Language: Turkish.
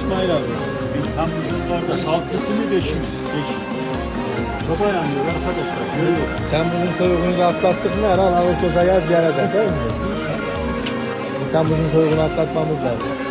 Temmuz'un kaç Mahir abi? Temmuz'un altısı mı beşi mi? Beşi. Soba yanıyor arkadaşlar. Görüyor. Temmuz'un soyugunu da atlattık mı herhalde Ağustos'a yaz gelecek değil mi? Bu Temmuz'un soyugunu atlatmamız lazım.